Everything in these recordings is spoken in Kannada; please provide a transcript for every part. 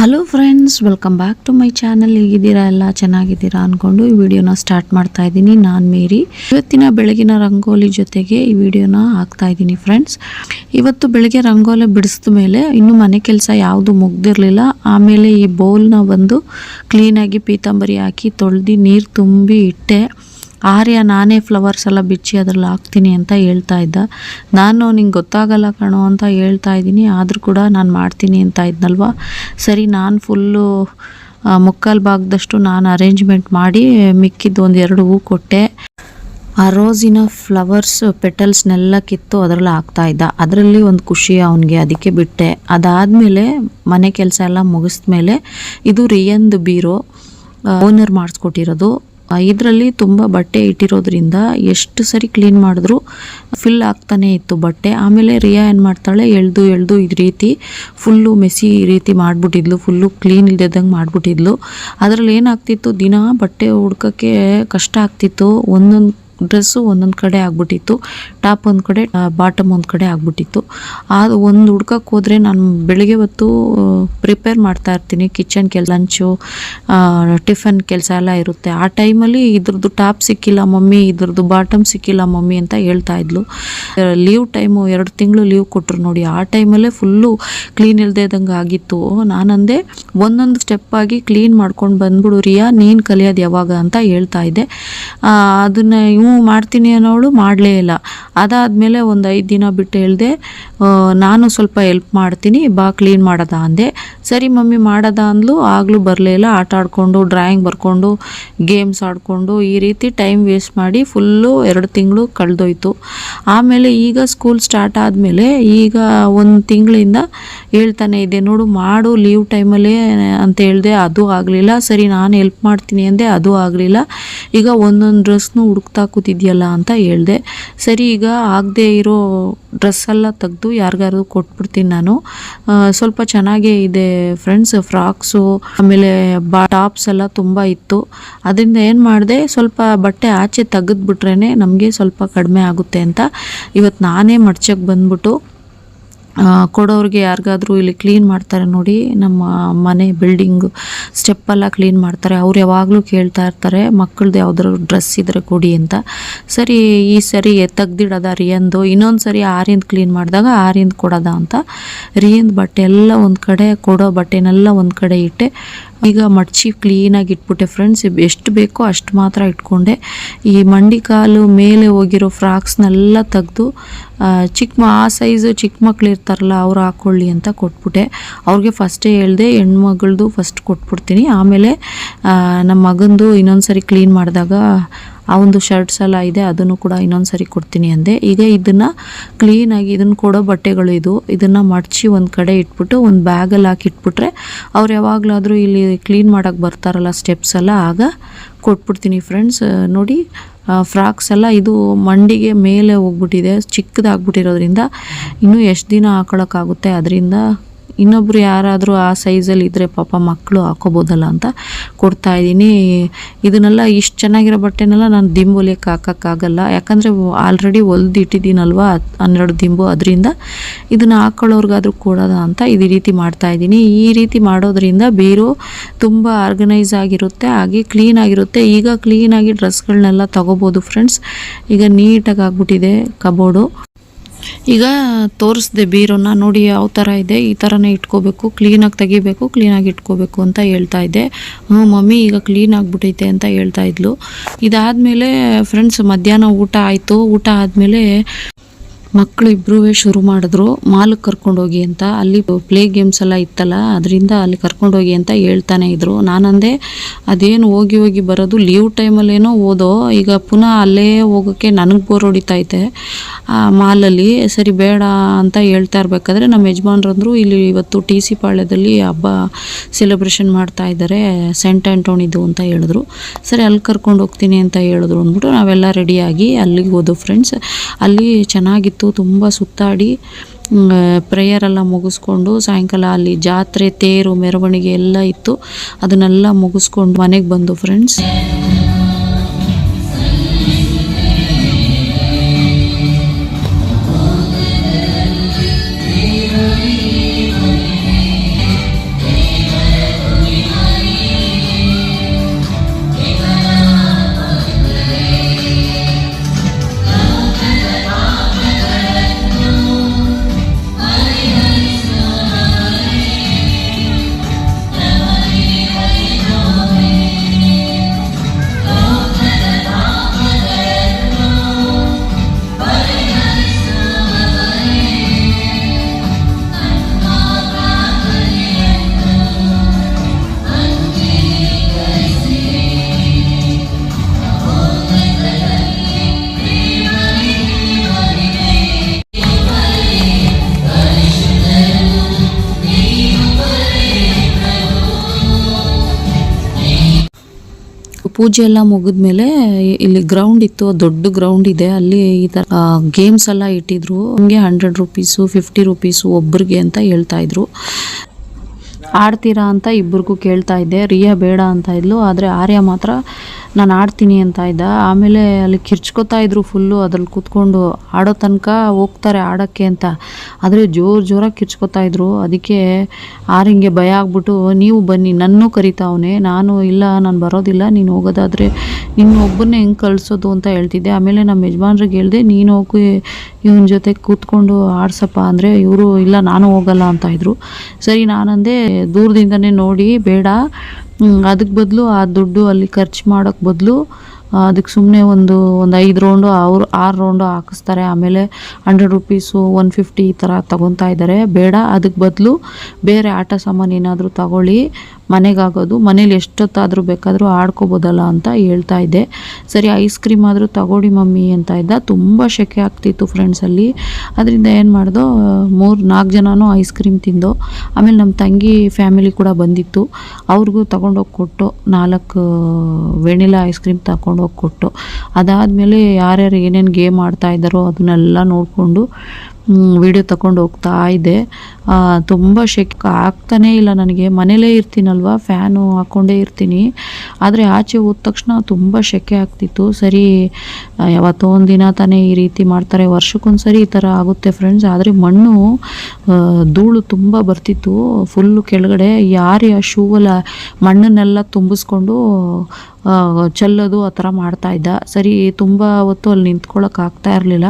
Hello friends welcome back to my channel ಹೇಗಿದ್ದೀರಾ? ಎಲ್ಲ ಚೆನ್ನಾಗಿದ್ದೀರಾ ಅಂದ್ಕೊಂಡು ಈ ವಿಡಿಯೋನ ಸ್ಟಾರ್ಟ್ ಮಾಡ್ತಾ ಇದ್ದೀನಿ. ನಾನು ಮೇರಿ. ಇವತ್ತಿನ ಬೆಳಗಿನ ರಂಗೋಲಿ ಜೊತೆಗೆ ಈ ವಿಡಿಯೋನ ಹಾಕ್ತಾ ಇದ್ದೀನಿ ಫ್ರೆಂಡ್ಸ್ ಇವತ್ತು ಬೆಳಗ್ಗೆ ರಂಗೋಲಿ ಬಿಡಿಸಿದ ಮೇಲೆ ಇನ್ನು ಮನೆ ಕೆಲಸ ಯಾವುದು ಮುಗ್ದಿರಲಿಲ್ಲ. ಆಮೇಲೆ ಈ ಬೌಲ್ನ ಬಂದು ಕ್ಲೀನಾಗಿ ಪೀತಾಂಬರಿ ಹಾಕಿ ತೊಳೆದು ನೀರು ತುಂಬಿ ಇಟ್ಟೆ. ಆರ್ಯ, ನಾನೇ ಫ್ಲವರ್ಸ್ ಎಲ್ಲ ಬಿಚ್ಚಿ ಅದರಲ್ಲಿ ಹಾಕ್ತೀನಿ ಅಂತ ಹೇಳ್ತಾ ಇದ್ದ. ನಾನು ನಿಂಗೆ ಗೊತ್ತಾಗಲ್ಲ ಕಣೋ ಅಂತ ಹೇಳ್ತಾ ಇದ್ದೀನಿ. ಆದರೂ ಕೂಡ ನಾನು ಮಾಡ್ತೀನಿ ಅಂತ ಇದ್ನಲ್ವ? ಸರಿ, ನಾನು ಫುಲ್ಲು ಮುಕ್ಕಾಲು ಭಾಗದಷ್ಟು ನಾನು ಅರೇಂಜ್ಮೆಂಟ್ ಮಾಡಿ ಮಿಕ್ಕಿದ್ದು ಒಂದು ಎರಡು ಹೂ ಕೊಟ್ಟೆ. ಆ ರೋಸಿನ ಫ್ಲವರ್ಸ್ ಪೆಟಲ್ಸ್ನೆಲ್ಲ ಕಿತ್ತು ಅದರಲ್ಲಿ ಹಾಕ್ತಾ ಇದ್ದ. ಅದರಲ್ಲಿ ಒಂದು ಖುಷಿ ಅವನಿಗೆ, ಅದಕ್ಕೆ ಬಿಟ್ಟೆ. ಅದಾದಮೇಲೆ ಮನೆ ಕೆಲಸ ಎಲ್ಲ ಮುಗಿಸ್ಮೇಲೆ ಇದು ರಿಯಂದ್ ಬೀರೋ ಓನರ್ ಮಾಡಿಸ್ಕೊಟ್ಟಿರೋದು. ಇದರಲ್ಲಿ ತುಂಬ ಬಟ್ಟೆ ಇಟ್ಟಿರೋದ್ರಿಂದ ಎಷ್ಟು ಸರಿ ಕ್ಲೀನ್ ಮಾಡಿದ್ರು ಫಿಲ್ ಆಗ್ತಾನೆ ಇತ್ತು ಬಟ್ಟೆ. ಆಮೇಲೆ ರಿಯಾ ಏನು ಮಾಡ್ತಾಳೆ, ಎಳ್ದು ಎಳ್ದು ಇದು ರೀತಿ ಫುಲ್ಲು ಮೆಸಿ ಈ ರೀತಿ ಮಾಡಿಬಿಟ್ಟಿದ್ಲು ಫುಲ್ಲು ಕ್ಲೀನ್ ಇಲ್ದಿದ್ದಂಗೆ ಮಾಡಿಬಿಟ್ಟಿದ್ಲು. ಅದರಲ್ಲಿ ಏನಾಗ್ತಿತ್ತು, ದಿನ ಬಟ್ಟೆ ಹುಡ್ಕೋಕ್ಕೆ ಕಷ್ಟ ಆಗ್ತಿತ್ತು. ಒಂದೊಂದು ಡ್ರೆಸ್ಸು ಒಂದೊಂದು ಕಡೆ ಆಗ್ಬಿಟ್ಟಿತ್ತು ಟಾಪ್ ಒಂದು ಕಡೆ ಬಾಟಮ್ ಒಂದು ಕಡೆ ಆಗ್ಬಿಟ್ಟಿತ್ತು. ಅದು ಒಂದು ಹುಡ್ಕಕ್ಕೆ ಹೋದರೆ ನಾನು ಬೆಳಿಗ್ಗೆ ಹೊತ್ತು ಪ್ರಿಪೇರ್ ಮಾಡ್ತಾ ಇರ್ತೀನಿ. ಕಿಚನ್ ಕೆಲ ಲಂಚು ಟಿಫನ್ ಕೆಲಸ ಎಲ್ಲ ಇರುತ್ತೆ. ಆ ಟೈಮಲ್ಲಿ ಇದ್ರದ್ದು ಟಾಪ್ ಸಿಕ್ಕಿಲ್ಲ ಮಮ್ಮಿ, ಇದ್ರದ್ದು ಬಾಟಮ್ ಸಿಕ್ಕಿಲ್ಲ ಮಮ್ಮಿ ಅಂತ ಹೇಳ್ತಾ ಇದ್ಲು. ಲೀವ್ ಟೈಮು ಎರಡು ತಿಂಗಳು ಲೀವ್ ಕೊಟ್ಟರು ನೋಡಿ. ಆ ಟೈಮಲ್ಲೇ ಫುಲ್ಲು ಕ್ಲೀನ್ ಇಲ್ಲದೆ ಇದ್ದಂಗೆ ಆಗಿತ್ತು. ನಾನಂದೆ ಒಂದೊಂದು ಸ್ಟೆಪ್ ಆಗಿ ಕ್ಲೀನ್ ಮಾಡ್ಕೊಂಡು ಬಂದ್ಬಿಡು ರಿಯಾ, ನೀನು ಕಲಿಯೋದು ಯಾವಾಗ ಅಂತ ಹೇಳ್ತಾ ಇದ್ದೆ. ಅದನ್ನ ಇವು ಮಾಡ್ತೀನಿ ಅನ್ನೋಳು ಮಾಡಲೇ ಇಲ್ಲ. ಅದಾದಮೇಲೆ ಒಂದು ಐದು ದಿನ ಬಿಟ್ಟು ಹೇಳಿದೆ ನಾನು ಸ್ವಲ್ಪ ಹೆಲ್ಪ್ ಮಾಡ್ತೀನಿ, ಬಾ ಕ್ಲೀನ್ ಮಾಡೋದ ಅಂದೆ. ಸರಿ ಮಮ್ಮಿ ಮಾಡೋದ ಅಂದ್ಲು, ಆಗಲೂ ಬರಲೇ ಇಲ್ಲ. ಆಟ ಆಡಿಕೊಂಡು ಡ್ರಾಯಿಂಗ್ ಬರ್ಕೊಂಡು ಗೇಮ್ಸ್ ಆಡಿಕೊಂಡು ಈ ರೀತಿ ಟೈಮ್ ವೇಸ್ಟ್ ಮಾಡಿ ಫುಲ್ಲು ಎರಡು ತಿಂಗಳು ಕಳೆದೋಯ್ತು. ಆಮೇಲೆ ಈಗ ಸ್ಕೂಲ್ ಸ್ಟಾರ್ಟ್ ಆದಮೇಲೆ ಈಗ ಒಂದು ತಿಂಗಳಿಂದ ಹೇಳ್ತಾನೆ ಇದೆ, ನೋಡು, ಮಾಡು ಲೀವ್ ಟೈಮಲ್ಲೇ ಅಂತ ಹೇಳಿದೆ, ಅದು ಆಗಲಿಲ್ಲ. ಸರಿ, ನಾನು ಹೆಲ್ಪ್ ಮಾಡ್ತೀನಿ ಅಂದೆ, ಅದು ಆಗಲಿಲ್ಲ. ಈಗ ಒಂದೊಂದು ಡ್ರೆಸ್ನು ಹುಡುಕ್ತಾ ಕೂತಿದ್ಯಲ್ಲ ಅಂತ ಹೇಳಿದೆ. ಸರಿ, ಈಗ ಆಗದೆ ಇರೋ ಡ್ರೆಸ್ ಎಲ್ಲ ತೆಗೆದು ಯಾರಿಗಾರು ಕೊಟ್ಬಿಡ್ತೀನಿ ನಾನು. ಸ್ವಲ್ಪ ಚೆನ್ನಾಗೇ ಇದೆ ಫ್ರೆಂಡ್ಸ್, ಫ್ರಾಕ್ಸು, ಆಮೇಲೆ ಬಾ, ಟಾಪ್ಸ್ ಎಲ್ಲ ತುಂಬ ಇತ್ತು. ಅದರಿಂದ ಏನು ಮಾಡಿದೆ, ಸ್ವಲ್ಪ ಬಟ್ಟೆ ಆಚೆ ತೆಗೆದ್ಬಿಟ್ರೇ ನಮಗೆ ಸ್ವಲ್ಪ ಕಡಿಮೆ ಆಗುತ್ತೆ ಅಂತ. ಇವತ್ತು ನಾನೇ ಮಡ್ಚಕ್ಕೆ ಬಂದ್ಬಿಟ್ಟು ಕೊಡೋರಿಗೆ ಯಾರಿಗಾದರೂ ಇಲ್ಲಿ ಕ್ಲೀನ್ ಮಾಡ್ತಾರೆ ನೋಡಿ, ನಮ್ಮ ಮನೆ ಬಿಲ್ಡಿಂಗ್ ಸ್ಟೆಪ್ಪೆಲ್ಲ ಕ್ಲೀನ್ ಮಾಡ್ತಾರೆ. ಅವ್ರು ಯಾವಾಗಲೂ ಕೇಳ್ತಾ ಇರ್ತಾರೆ ಮಕ್ಕಳದ್ದು ಯಾವ್ದಾದ್ರು ಡ್ರೆಸ್ ಇದ್ರೆ ಕೊಡಿ ಅಂತ. ಸರಿ, ಈ ಸರಿ ತೆಗ್ದಿಡೋದ ರಿಯಂದು, ಇನ್ನೊಂದು ಸರಿ ಆರಿಂದ ಕ್ಲೀನ್ ಮಾಡಿದಾಗ ಆರಿಂದ ಕೊಡೋದ ಅಂತ. ರಿಯಂದು ಬಟ್ಟೆ ಎಲ್ಲ ಒಂದು ಕಡೆ, ಕೊಡೋ ಬಟ್ಟೆನೆಲ್ಲ ಒಂದು ಕಡೆ ಇಟ್ಟೆ ಈಗ ಮಡ್ಚಿ ಕ್ಲೀನಾಗಿ ಇಟ್ಬಿಟ್ಟೆ ಫ್ರೆಂಡ್ಸ್ ಎಷ್ಟು ಬೇಕೋ ಅಷ್ಟು ಮಾತ್ರ ಇಟ್ಕೊಂಡೆ. ಈ ಮಂಡಿ ಕಾಲು ಮೇಲೆ ಹೋಗಿರೋ ಫ್ರಾಕ್ಸ್ನೆಲ್ಲ ತೆಗೆದು ಚಿಕ್ಕ ಆ ಸೈಜು ಚಿಕ್ಕ ಮಕ್ಳು ಇರ್ತಾರಲ್ಲ ಅವ್ರು ಹಾಕ್ಕೊಳ್ಳಿ ಅಂತ ಕೊಟ್ಬಿಟ್ಟೆ. ಅವ್ರಿಗೆ ಫಸ್ಟೇ ಹೇಳ್ದೆ, ಹೆಣ್ಮಗಳದು ಫಸ್ಟ್ ಕೊಟ್ಬಿಡ್ತೀನಿ. ಆಮೇಲೆ ನಮ್ಮ ಮಗಂದು ಇನ್ನೊಂದು ಸರಿ ಕ್ಲೀನ್ ಮಾಡಿದಾಗ ಆ ಒಂದು ಶರ್ಟ್ಸ್ ಎಲ್ಲ ಇದೆ, ಅದನ್ನು ಕೂಡ ಇನ್ನೊಂದು ಸರಿ ಕೊಡ್ತೀನಿ ಅಂದೆ. ಈಗ ಇದನ್ನು ಕ್ಲೀನಾಗಿ ಇದನ್ನು ಕೊಡೋ ಬಟ್ಟೆಗಳು ಇದು. ಇದನ್ನು ಮಡಚಿ ಒಂದು ಕಡೆ ಇಟ್ಬಿಟ್ಟು, ಒಂದು ಬ್ಯಾಗಲ್ಲಿ ಹಾಕಿ ಇಟ್ಬಿಟ್ರೆ, ಅವ್ರು ಯಾವಾಗಲಾದರೂ ಇಲ್ಲಿ ಕ್ಲೀನ್ ಮಾಡೋಕ್ಕೆ ಬರ್ತಾರಲ್ಲ ಸ್ಟೆಪ್ಸ್ ಎಲ್ಲ, ಆಗ ಕೊಟ್ಬಿಡ್ತೀನಿ ಫ್ರೆಂಡ್ಸ್ ನೋಡಿ ಫ್ರಾಕ್ಸ್ ಎಲ್ಲ ಇದು ಮಂಡಿಗೆ ಮೇಲೆ ಹೋಗ್ಬಿಟ್ಟಿದೆ, ಚಿಕ್ಕದಾಗ್ಬಿಟ್ಟಿರೋದ್ರಿಂದ ಇನ್ನೂ ಎಷ್ಟು ದಿನ ಹಾಕೊಳಕ್ಕಾಗುತ್ತೆ, ಅದರಿಂದ ಇನ್ನೊಬ್ರು ಯಾರಾದರೂ ಆ ಸೈಜಲ್ಲಿ ಇದ್ದರೆ ಪಾಪ ಮಕ್ಕಳು ಹಾಕೋಬೋದಲ್ಲ ಅಂತ ಕೊಡ್ತಾ ಇದ್ದೀನಿ. ಇದನ್ನೆಲ್ಲ ಇಷ್ಟು ಚೆನ್ನಾಗಿರೋ ಬಟ್ಟೆನೆಲ್ಲ ನಾನು ದಿಂಬು ಹೊಲಿಯಕ್ಕೆ ಹಾಕೋಕ್ಕಾಗಲ್ಲ. ಯಾಕಂದರೆ ಆಲ್ರೆಡಿ ಹೊಲ್ದು ಇಟ್ಟಿದ್ದೀನಲ್ವ ಹನ್ನೆರಡು ದಿಂಬು ಅದರಿಂದ. ಇದನ್ನು ಹಾಕ್ಕೊಳ್ಳೋರ್ಗಾದ್ರೂ ಕೊಡೋದ ಅಂತ ಇದೇ ರೀತಿ ಮಾಡ್ತಾ ಇದ್ದೀನಿ. ಈ ರೀತಿ ಮಾಡೋದ್ರಿಂದ ಬೇರು ತುಂಬ ಆರ್ಗನೈಸ್ ಆಗಿರುತ್ತೆ, ಹಾಗೆ ಕ್ಲೀನ್ ಆಗಿರುತ್ತೆ. ಈಗ ಕ್ಲೀನಾಗಿ ಡ್ರೆಸ್ಗಳನ್ನೆಲ್ಲ ತಗೋಬೋದು ಫ್ರೆಂಡ್ಸ್ ಈಗ ನೀಟಾಗಿ ಆಗ್ಬಿಟ್ಟಿದೆ ಕಬೋರ್ಡು. ಈಗ ತೋರಿಸ್ದೆ ಬೀರನ್ನ ನೋಡಿ ಯಾವ ಥರ ಇದೆ, ಈ ಥರನೇ ಇಟ್ಕೋಬೇಕು ಕ್ಲೀನಾಗಿ ತೆಗಿಬೇಕು ಕ್ಲೀನಾಗಿ ಇಟ್ಕೋಬೇಕು ಅಂತ ಹೇಳ್ತಾ ಇದ್ದೆ. ಹ್ಞೂ ಮಮ್ಮಿ ಈಗ ಕ್ಲೀನ್ ಆಗಿಬಿಟ್ಟೈತೆ ಅಂತ ಹೇಳ್ತಾ ಇದ್ಲು. ಇದಾದಮೇಲೆ ಫ್ರೆಂಡ್ಸ್ ಮಧ್ಯಾಹ್ನ ಊಟ ಆಯಿತು. ಊಟ ಆದಮೇಲೆ ಮಕ್ಕಳು ಶುರು ಮಾಡಿದ್ರು. ಮಾಲ್ಗೆ ಕರ್ಕೊಂಡೋಗಿ ಅಂತ. ಅಲ್ಲಿ ಪ್ಲೇ ಗೇಮ್ಸ್ ಎಲ್ಲ ಇತ್ತಲ್ಲ, ಅದರಿಂದ ಅಲ್ಲಿ ಕರ್ಕೊಂಡೋಗಿ ಅಂತ ಹೇಳ್ತಾನೆ ಇದ್ರು. ನಾನಂದೆ, ಅದೇನು ಹೋಗಿ ಹೋಗಿ ಬರೋದು ಲೀವ್ ಟೈಮಲ್ಲೇನೋ ಓದೋ ಈಗ ಪುನಃ ಅಲ್ಲೇ ಹೋಗೋಕ್ಕೆ ನನಗೆ ಬೋರ್ ಹೊಡಿತೈತೆ ಆ ಮಾಲಲ್ಲಿ ಸರಿ ಬೇಡ ಅಂತ ಹೇಳ್ತಾ ಇರ್ಬೇಕಾದ್ರೆ ನಮ್ಮ ಯಜಮಾನ್ರಂದ್ರು ಇಲ್ಲಿ ಇವತ್ತು ಟಿ ಸಿ ಪಾಳ್ಯದಲ್ಲಿ ಹಬ್ಬ ಸೆಲೆಬ್ರೇಷನ್ ಮಾಡ್ತಾ ಇದ್ದಾರೆ ಸೆಂಟ್ ಆ್ಯಂಟೋನಿದು ಅಂತ ಹೇಳಿದ್ರು. ಸರಿ, ಅಲ್ಲಿ ಕರ್ಕೊಂಡು ಹೋಗ್ತೀನಿ ಅಂತ ಹೇಳಿದ್ರು ಅಂದ್ಬಿಟ್ಟು ನಾವೆಲ್ಲ ರೆಡಿಯಾಗಿ ಅಲ್ಲಿಗೆ ಹೋದೋ ಫ್ರೆಂಡ್ಸ್ ಅಲ್ಲಿ ಚೆನ್ನಾಗಿತ್ತು. ತುಂಬ ಸುತ್ತಾಡಿ ಪ್ರೇಯರ್ ಎಲ್ಲ ಮುಗಿಸ್ಕೊಂಡು ಸಾಯಂಕಾಲ ಅಲ್ಲಿ ಜಾತ್ರೆ, ತೇರು, ಮೆರವಣಿಗೆ ಎಲ್ಲ ಇತ್ತು. ಅದನ್ನೆಲ್ಲ ಮುಗಿಸ್ಕೊಂಡು ಮನೆಗೆ ಬಂದು ಫ್ರೆಂಡ್ಸ್ ಪೂಜೆ ಎಲ್ಲ ಮುಗಿದ್ಮೇಲೆ ಇಲ್ಲಿ ಗ್ರೌಂಡ್ ಇತ್ತು, ದೊಡ್ಡ ಗ್ರೌಂಡ್ ಇದೆ. ಅಲ್ಲಿ ಈ ತರ ಗೇಮ್ಸ್ ಎಲ್ಲ ಇಟ್ಟಿದ್ರು. ಹಂಗೆ ಹಂಡ್ರೆಡ್ ರುಪೀಸು ಫಿಫ್ಟಿ ರುಪೀಸು ಒಬ್ಬರಿಗೆ ಅಂತ ಹೇಳ್ತಾ ಇದ್ರು. ಆಡ್ತೀರಾ ಅಂತ ಇಬ್ಬರಿಗೂ ಕೇಳ್ತಾ ಇದ್ದೆ. ರಿಯಾ ಬೇಡ ಅಂತ ಇದ್ಲು. ಆದರೆ ಆರ್ಯ ಮಾತ್ರ ನಾನು ಆಡ್ತೀನಿ ಅಂತ ಇದ್ದ. ಆಮೇಲೆ ಅಲ್ಲಿ ಕಿರ್ಚ್ಕೊತಾ ಇದ್ರು ಫುಲ್ಲು ಅದ್ರಲ್ಲಿ ಕೂತ್ಕೊಂಡು. ಆಡೋ ತನಕ ಹೋಗ್ತಾರೆ ಆಡೋಕ್ಕೆ ಅಂತ. ಆದರೆ ಜೋರು ಜೋರಾಗಿ ಕಿರ್ಚ್ಕೊತಾ ಇದ್ರು. ಅದಕ್ಕೆ ಆರಿಂಗೆ ಭಯ ಆಗ್ಬಿಟ್ಟು, ನೀವು ಬನ್ನಿ, ನನ್ನೂ ಕರಿತಾವನೆ ನಾನು ಇಲ್ಲ, ನಾನು ಬರೋದಿಲ್ಲ. ನೀನು ಹೋಗೋದಾದರೆ ನಿನ್ನ ಒಬ್ಬನ್ನೇ ಹೆಂಗೆ ಕಳಿಸೋದು ಅಂತ ಹೇಳ್ತಿದ್ದೆ. ಆಮೇಲೆ ನಮ್ಮ ಯಜಮಾನ್ರಿಗೆ ಹೇಳಿದೆ, ನೀನು ಹೋಗಿ ಇವನ ಜೊತೆ ಕೂತ್ಕೊಂಡು ಆಡ್ಸಪ್ಪ. ಅಂದರೆ ಇವರು ಇಲ್ಲ, ನಾನು ಹೋಗಲ್ಲ ಅಂತ ಇದ್ರು. ಸರಿ, ನಾನಂದೆ ದೂರದಿಂದನೇ ನೋಡಿ, ಬೇಡ. ಅದಕ್ಕೆ ಬದಲು ಆ ದುಡ್ಡು ಅಲ್ಲಿ ಖರ್ಚು ಮಾಡೋಕ್ಕೆ ಬದಲು ಅದಕ್ಕೆ ಸುಮ್ಮನೆ ಒಂದು ಒಂದು ಐದು ರೌಂಡು ಅವ್ರು ಆರು ರೌಂಡು ಹಾಕಿಸ್ತಾರೆ. ಆಮೇಲೆ ಹಂಡ್ರೆಡ್ ರುಪೀಸು ಒನ್ ಫಿಫ್ಟಿ ಈ ಥರ ತೊಗೊತಾ ಇದ್ದಾರೆ. ಬೇಡ ಅದಕ್ಕೆ ಬದಲು ಬೇರೆ ಆಟ ಸಾಮಾನು ಏನಾದರೂ ತಗೊಳ್ಳಿ. ಮನೆಗಾಗೋದು, ಮನೇಲಿ ಎಷ್ಟೊತ್ತಾದರೂ ಬೇಕಾದರೂ ಆಡ್ಕೋಬೋದಲ್ಲ ಅಂತ ಹೇಳ್ತಾ ಇದ್ದೆ. ಸರಿ, ಐಸ್ ಕ್ರೀಮ್ ಆದರೂ ತಗೊಳ್ಳಿ ಮಮ್ಮಿ ಅಂತ ಇದ್ದ. ತುಂಬ ಸೆಕೆ ಆಗ್ತಿತ್ತು ಫ್ರೆಂಡ್ಸಲ್ಲಿ ಅದರಿಂದ ಏನು ಮಾಡ್ದೋ, ಮೂರು, ನಾಲ್ಕು ಜನನೂ ಐಸ್ ಕ್ರೀಮ್ ತಿಂದು, ಆಮೇಲೆ ನಮ್ಮ ತಂಗಿ ಫ್ಯಾಮಿಲಿ ಕೂಡ ಬಂದಿತ್ತು. ಅವ್ರಿಗೂ ತಗೊಂಡೋಗಿ ಕೊಟ್ಟು, ನಾಲ್ಕು ವೆನಿಲಾ ಐಸ್ ಕ್ರೀಮ್ ತಗೊಂಡೋಗಿ ಕೊಟ್ಟು. ಅದಾದಮೇಲೆ ಯಾರ್ಯಾರು ಏನೇನು ಗೇಮ್ ಆಡ್ತಾ ಇದ್ದಾರೋ ಅದನ್ನೆಲ್ಲ ನೋಡಿಕೊಂಡು ವಿಡಿಯೋ ತಗೊಂಡು ಹೋಗ್ತಾ ಇದ್ದೆ ತುಂಬ ಶೆಕ್ ಆಗ್ತಾನೇ ಇಲ್ಲ ನನಗೆ. ಮನೇಲೇ ಇರ್ತೀನಲ್ವ? ಫ್ಯಾನು ಹಾಕ್ಕೊಂಡೇ ಇರ್ತೀನಿ. ಆದರೆ ಆಚೆ ಹೋದ ತಕ್ಷಣ ತುಂಬ ಶೆಕೆ ಆಗ್ತಿತ್ತು. ಸರಿ ಯಾವತ್ತೋ ಒಂದು ದಿನ ತಾನೇ ಈ ರೀತಿ ಮಾಡ್ತಾರೆ. ವರ್ಷಕ್ಕೊಂದು ಸರಿ ಈ ಥರ ಆಗುತ್ತೆ ಫ್ರೆಂಡ್ಸ್ ಆದರೆ ಮಣ್ಣು ಧೂಳು ತುಂಬ ಬರ್ತಿತ್ತು. ಫುಲ್ಲು ಕೆಳಗಡೆ ಯಾರು ಆ ಶೂವಲ್ಲ ಮಣ್ಣನ್ನೆಲ್ಲ ತುಂಬಿಸ್ಕೊಂಡು ಚೆಲ್ಲೋದು ಆ ಥರ ಮಾಡ್ತಾ ಇದ್ದ. ಸರಿ, ತುಂಬ ಹೊತ್ತು ಅಲ್ಲಿ ನಿಂತ್ಕೊಳ್ಳೋಕೆ ಆಗ್ತಾ ಇರಲಿಲ್ಲ.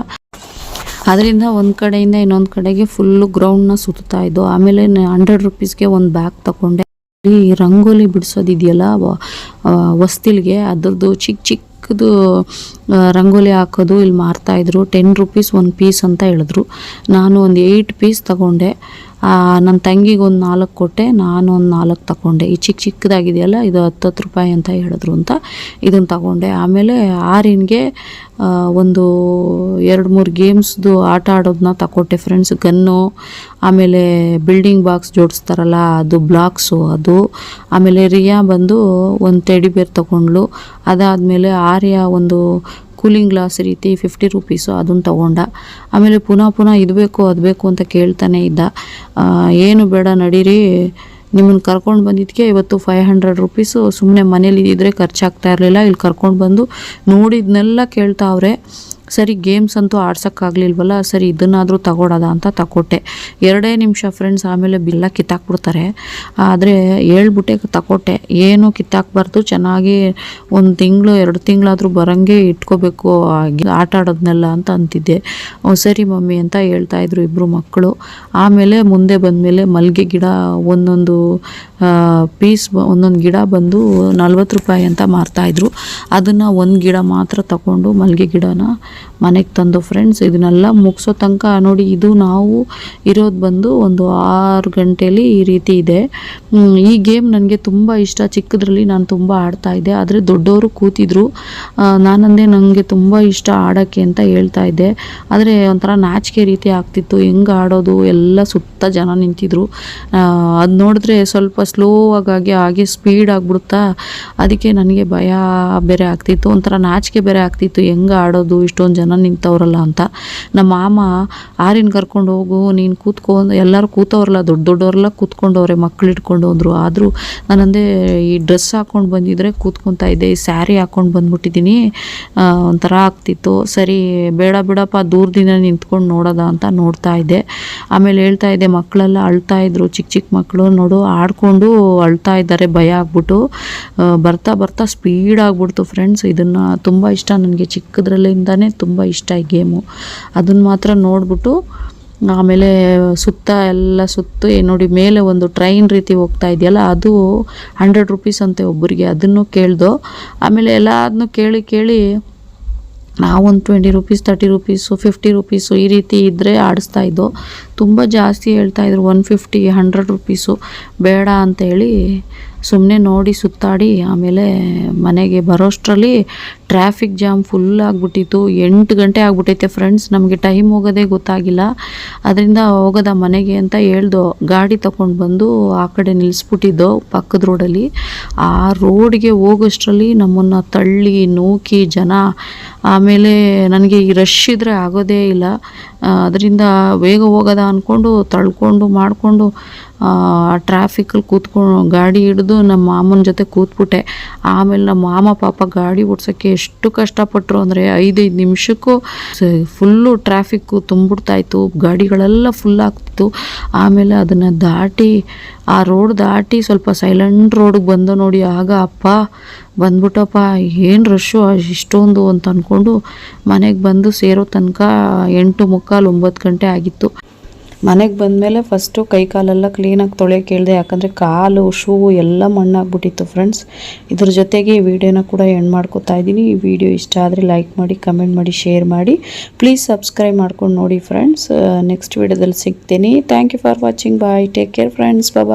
ಅದರಿಂದ ಒಂದು ಕಡೆಯಿಂದ ಇನ್ನೊಂದು ಕಡೆಗೆ ಫುಲ್ಲು ಗ್ರೌಂಡ್ನ ಸುತ್ತಾ ಇದ್ದು, ಆಮೇಲೆ ಹಂಡ್ರೆಡ್ ರುಪೀಸ್ಗೆ ಒಂದು ಬ್ಯಾಗ್ ತಗೊಂಡೆ. ಈ ರಂಗೋಲಿ ಬಿಡಿಸೋದಿದೆಯಲ್ಲ ವಸ್ತಿಲ್ಗೆ, ಅದರದ್ದು ಚಿಕ್ಕ ಚಿಕ್ಕದು ರಂಗೋಲಿ ಹಾಕೋದು ಇಲ್ಲಿ ಮಾರ್ತಾಯಿದ್ರು ಟೆನ್ ರುಪೀಸ್ ಒಂದು ಪೀಸ್ ಅಂತ ಹೇಳಿದ್ರು. ನಾನು ಒಂದು ಏಯ್ಟ್ ಪೀಸ್ ತಗೊಂಡೆ. ನನ್ನ ತಂಗಿಗೆ ಒಂದು ನಾಲ್ಕು ಕೊಟ್ಟೆ, ನಾನು ಒಂದು ನಾಲ್ಕು ತಗೊಂಡೆ ಈ ಚಿಕ್ಕ ಚಿಕ್ಕದಾಗಿದೆಯಲ್ಲ, ಇದು ಹತ್ತು ಹತ್ತು ರೂಪಾಯಿ ಅಂತ ಹೇಳಿದ್ರು ಅಂತ ಇದನ್ನು ತಗೊಂಡೆ. ಆಮೇಲೆ ಆರಿನ್ಗೆ ಒಂದು ಎರಡು ಮೂರು ಗೇಮ್ಸ್ದು ಆಟ ಆಡೋದನ್ನ ತಗೊಟ್ಟೆ ಫ್ರೆಂಡ್ಸ್. ಗನ್ನು, ಆಮೇಲೆ ಬಿಲ್ಡಿಂಗ್ ಬಾಕ್ಸ್ ಜೋಡಿಸ್ತಾರಲ್ಲ, ಅದು ಬ್ಲಾಕ್ಸು ಅದು. ಆಮೇಲೆ ರಿಯಾ ಬಂದು ಒಂದು ಟೆಡಿ ಬೇರ್ ತಗೊಂಡ್ಳು. ಅದಾದಮೇಲೆ ಆರ್ಯ ಒಂದು ಕೂಲಿಂಗ್ ಗ್ಲಾಸ್ ರೀತಿ ಫಿಫ್ಟಿ ರುಪೀಸು ಅದನ್ನು ತೊಗೊಂಡ. ಆಮೇಲೆ ಪುನಃ ಪುನಃ ಇದು ಬೇಕು, ಅದು ಬೇಕು ಅಂತ ಕೇಳ್ತಾನೆ ಇದ್ದ. ಏನು ಬೇಡ ನಡೀರಿ ನಿಮ್ಮನ್ನು ಕರ್ಕೊಂಡು ಬಂದಿದ್ದಕ್ಕೆ ಇವತ್ತು ಫೈವ್ ಹಂಡ್ರೆಡ್ ರುಪೀಸು ಸುಮ್ಮನೆ ಮನೇಲಿ ಇದ್ದಿದ್ರೆ ಖರ್ಚಾಗ್ತಾ ಇರಲಿಲ್ಲ ಇಲ್ಲಿ ಕರ್ಕೊಂಡು ಬಂದು ನೋಡಿದ್ನೆಲ್ಲ ಕೇಳ್ತಾವ್ರೆ ಸರಿ ಗೇಮ್ಸ್ ಅಂತೂ ಆಡ್ಸೋಕ್ಕಾಗಲಿಲ್ವಲ್ಲ? ಸರಿ, ಇದನ್ನಾದರೂ ತಗೊಳೋದ ಅಂತ ತಗೊಟ್ಟೆ ಎರಡೇ ನಿಮಿಷ ಫ್ರೆಂಡ್ಸ್ ಆಮೇಲೆ ಬಿಲ್ಲ ಕಿತ್ತಾಕ್ಬಿಡ್ತಾರೆ. ಆದರೆ ಹೇಳ್ಬಿಟ್ಟೆ ತಗೊಟ್ಟೆ ಏನು ಕಿತ್ತಾಕ್ಬಾರ್ದು, ಚೆನ್ನಾಗಿ ಒಂದು ತಿಂಗಳು, ಎರಡು ತಿಂಗಳಾದರೂ ಬರೋಂಗೆ ಇಟ್ಕೋಬೇಕು ಆಗಿ ಆಟ ಆಡೋದನ್ನೆಲ್ಲ ಅಂತ ಅಂತಿದ್ದೆ. ಸರಿ ಮಮ್ಮಿ ಅಂತ ಹೇಳ್ತಾ ಇದ್ರು ಇಬ್ಬರು ಮಕ್ಕಳು. ಆಮೇಲೆ ಮುಂದೆ ಬಂದಮೇಲೆ ಮಲ್ಲಿಗೆ ಗಿಡ ಒಂದೊಂದು ಪೀಸ್ ಒಂದೊಂದು ಗಿಡ ಬಂದು ನಲ್ವತ್ತು ರೂಪಾಯಿ ಅಂತ ಮಾರ್ತಾಯಿದ್ರು ಅದನ್ನು ಒಂದು ಗಿಡ ಮಾತ್ರ ತಗೊಂಡು ಮಲ್ಲಿಗೆ ಗಿಡನ ಮನೆಗೆ ತಂದು ಫ್ರೆಂಡ್ಸ್ ಇದನ್ನೆಲ್ಲ ಮುಗಿಸೋ ತನಕ ನೋಡಿ ಇದು ನಾವು ಇರೋದು ಬಂದು ಒಂದು ಆರು ಗಂಟೆಯಲ್ಲಿ ಈ ರೀತಿ ಇದೆ. ಈ ಗೇಮ್ ನನಗೆ ತುಂಬ ಇಷ್ಟ. ಚಿಕ್ಕದ್ರಲ್ಲಿ ನಾನು ತುಂಬ ಆಡ್ತಾ ಇದ್ದೆ. ಆದರೆ ದೊಡ್ಡವರು ಕೂತಿದ್ರು. ನಾನಂದೇ ನನಗೆ ತುಂಬ ಇಷ್ಟ ಆಡೋಕ್ಕೆ ಅಂತ ಹೇಳ್ತಾ ಇದ್ದೆ. ಆದರೆ ಒಂಥರ ನಾಚಿಕೆ ರೀತಿ ಆಗ್ತಿತ್ತು. ಹೆಂಗೆ ಆಡೋದು? ಎಲ್ಲ ಸುತ್ತ ಜನ ನಿಂತಿದ್ರು. ಅದು ನೋಡಿದ್ರೆ ಸ್ವಲ್ಪ ಸ್ಲೋ ಆಗಿ ಹಾಗೆ ಸ್ಪೀಡ್ ಆಗಿಬಿಡುತ್ತಾ, ಅದಕ್ಕೆ ನನಗೆ ಭಯ ಬೇರೆ ಆಗ್ತಿತ್ತು. ಒಂಥರ ನಾಚಿಕೆ ಬೇರೆ ಆಗ್ತಿತ್ತು. ಹೆಂಗೆ ಆಡೋದು? ಇಷ್ಟೊಂದು ಜನ ನಿಂತವ್ರಲ್ಲ ಅಂತ. ನಮ್ಮ ಮಾಮ ಆರಿನ ಕರ್ಕೊಂಡು ಹೋಗು, ನೀನು ಕೂತ್ಕೊ ಎಲ್ಲರೂ ಕೂತವ್ರಲ್ಲ, ದೊಡ್ಡ ದೊಡ್ಡವರೆಲ್ಲ ಕೂತ್ಕೊಂಡವ್ರೆ, ಮಕ್ಳು ಇಟ್ಕೊಂಡು ಹೋದ್ರು. ಆದರೂ ನಾನಂದೇ ಈ ಡ್ರೆಸ್ ಹಾಕ್ಕೊಂಡು ಬಂದಿದ್ರೆ ಕೂತ್ಕೊತಾ ಇದ್ದೆ, ಈ ಸ್ಯಾರಿ ಹಾಕ್ಕೊಂಡು ಬಂದ್ಬಿಟ್ಟಿದ್ದೀನಿ. ಒಂಥರ ಆಗ್ತಿತ್ತು. ಸರಿ, ಬೇಡ ಬಿಡಪ್ಪ, ದೂರದಿಂದ ನಿಂತ್ಕೊಂಡು ನೋಡೋದ ಅಂತ ನೋಡ್ತಾ ಇದ್ದೆ. ಆಮೇಲೆ ಹೇಳ್ತಾ ಇದ್ದೆ ಮಕ್ಕಳೆಲ್ಲ ಅಳ್ತಾ ಇದ್ರು ಚಿಕ್ಕ ಚಿಕ್ಕ ಮಕ್ಕಳು ನೋಡು, ಆಡ್ಕೊಂಡು ಅಳ್ತಾ ಇದ್ದಾರೆ, ಭಯ ಆಗ್ಬಿಟ್ಟು. ಬರ್ತಾ ಬರ್ತಾ ಸ್ಪೀಡ್ ಆಗ್ಬಿಡ್ತು ಫ್ರೆಂಡ್ಸ್ ಇದನ್ನು ತುಂಬ ಇಷ್ಟ. ನನಗೆ ಚಿಕ್ಕದ್ರಲ್ಲಿಂದನೇ ತುಂಬ ಇಷ್ಟ ಈ ಗೇಮು. ಅದನ್ನು ಮಾತ್ರ ನೋಡಿಬಿಟ್ಟು, ಆಮೇಲೆ ಸುತ್ತ ಎಲ್ಲ ಸುತ್ತು ನೋಡಿ ಮೇಲೆ ಒಂದು ಟ್ರೈನ್ ರೀತಿ ಹೋಗ್ತಾ ಇದೆಯಲ್ಲ, ಅದು ಹಂಡ್ರೆಡ್ ರುಪೀಸ್ ಅಂತೆ ಒಬ್ಬರಿಗೆ ಅದನ್ನು ಕೇಳ್ದೋ, ಆಮೇಲೆ ಎಲ್ಲ ಅದನ್ನು ಕೇಳಿ ಕೇಳಿ ನಾವೊಂದು twenty rupees thirty rupees fifty rupees ಈ ರೀತಿ ಇದ್ದರೆ ಆಡಿಸ್ತಾ ಇದ್ದೋ, ತುಂಬ ಜಾಸ್ತಿ ಹೇಳ್ತಾಯಿದ್ರು ಒನ್ ಫಿಫ್ಟಿ ಹಂಡ್ರೆಡ್ ರುಪೀಸು ಬೇಡ ಅಂತೇಳಿ ಸುಮ್ಮನೆ ನೋಡಿ ಸುತ್ತಾಡಿ ಆಮೇಲೆ ಮನೆಗೆ ಬರೋಷ್ಟರಲ್ಲಿ ಟ್ರಾಫಿಕ್ ಜಾಮ್ ಫುಲ್ ಆಗಿಬಿಟ್ಟಿತ್ತು. ಎಂಟು ಗಂಟೆ ಆಗಿಬಿಟ್ಟೈತೆ ಫ್ರೆಂಡ್ಸ್ ನಮಗೆ ಟೈಮ್ ಹೋಗೋದೇ ಗೊತ್ತಾಗಿಲ್ಲ. ಅದರಿಂದ ಹೋಗೋದ ಮನೆಗೆ ಅಂತ ಹೇಳ್ದೋ, ಗಾಡಿ ತಗೊಂಡು ಬಂದು ಆ ಕಡೆ ನಿಲ್ಲಿಸ್ಬಿಟ್ಟಿದ್ದೋ ಪಕ್ಕದ ರೋಡಲ್ಲಿ ಆ ರೋಡ್ಗೆ ಹೋಗೋಷ್ಟರಲ್ಲಿ ನಮ್ಮನ್ನು ತಳ್ಳಿ, ನೂಕಿ ಜನ, ಆಮೇಲೆ ನನಗೆ ಈ ರಶ್ ಇದ್ದರೆ ಆಗೋದೇ ಇಲ್ಲ. ಅದರಿಂದ ಬೇಗ ಹೋಗೋದ ಅಂದ್ಕೊಂಡು ತಳ್ಕೊಂಡು ಮಾಡಿಕೊಂಡು ಆ ಟ್ರಾಫಿಕಲ್ಲಿ ಕೂತ್ಕೊಂಡು ಗಾಡಿ ಹಿಡಿದು ನಮ್ಮ ಮಾಮನ ಜೊತೆ ಕೂತ್ಬಿಟ್ಟೆ. ಆಮೇಲೆ ನಮ್ಮ ಮಾಮ, ಪಾಪ ಗಾಡಿ ಓಡ್ಸೋಕ್ಕೆ ಎಷ್ಟು ಕಷ್ಟಪಟ್ಟರು ಅಂದರೆ ಐದೈದು ನಿಮಿಷಕ್ಕೂ ಫುಲ್ಲು ಟ್ರಾಫಿಕ್ಕು ತುಂಬಿಡ್ತಾ ಇತ್ತು. ಗಾಡಿಗಳೆಲ್ಲ ಫುಲ್ ಆಗ್ತಿತ್ತು. ಆಮೇಲೆ ಅದನ್ನು ದಾಟಿ, ಆ ರೋಡ್ ದಾಟಿ ಸ್ವಲ್ಪ ಸೈಲೆಂಟ್ ರೋಡಿಗೆ ಬಂದು ನೋಡಿ, ಆಗ ಅಪ್ಪ ಬಂದ್ಬಿಟ್ಟಪ್ಪ, ಏನು ರಶ್ಶು ಇಷ್ಟೊಂದು ಅಂತ ಅಂದ್ಕೊಂಡು ಮನೆಗೆ ಬಂದು ಸೇರೋ ತನಕ ಎಂಟು ಮುಕ್ಕಾಲು ಒಂಬತ್ತು ಗಂಟೆ ಆಗಿತ್ತು. ಮನೆಗೆ ಬಂದಮೇಲೆ ಫಸ್ಟು ಕೈ ಕಾಲೆಲ್ಲ ಕ್ಲೀನಾಗಿ ತೊಳೆಯೋಕೆ ಹೇಳಿದೆ. ಯಾಕಂದರೆ ಕಾಲು, ಶೂ ಎಲ್ಲ ಮಣ್ಣಾಗ್ಬಿಟ್ಟಿತ್ತು ಫ್ರೆಂಡ್ಸ್ ಇದ್ರ ಜೊತೆಗೆ ಈ ವಿಡಿಯೋನ ಕೂಡ ಎಂಡ್ ಮಾಡ್ಕೊತಾ ಇದ್ದೀನಿ. ಈ ವಿಡಿಯೋ ಇಷ್ಟ ಆದರೆ ಲೈಕ್ ಮಾಡಿ ಕಮೆಂಟ್ ಮಾಡಿ ಶೇರ್ ಮಾಡಿ. ಪ್ಲೀಸ್ ಸಬ್ಸ್ಕ್ರೈಬ್ ಮಾಡ್ಕೊಂಡು ನೋಡಿ ಫ್ರೆಂಡ್ಸ್ ನೆಕ್ಸ್ಟ್ ವಿಡಿಯೋದಲ್ಲಿ ಸಿಗ್ತೀನಿ. Thank you for watching bye take care friends bye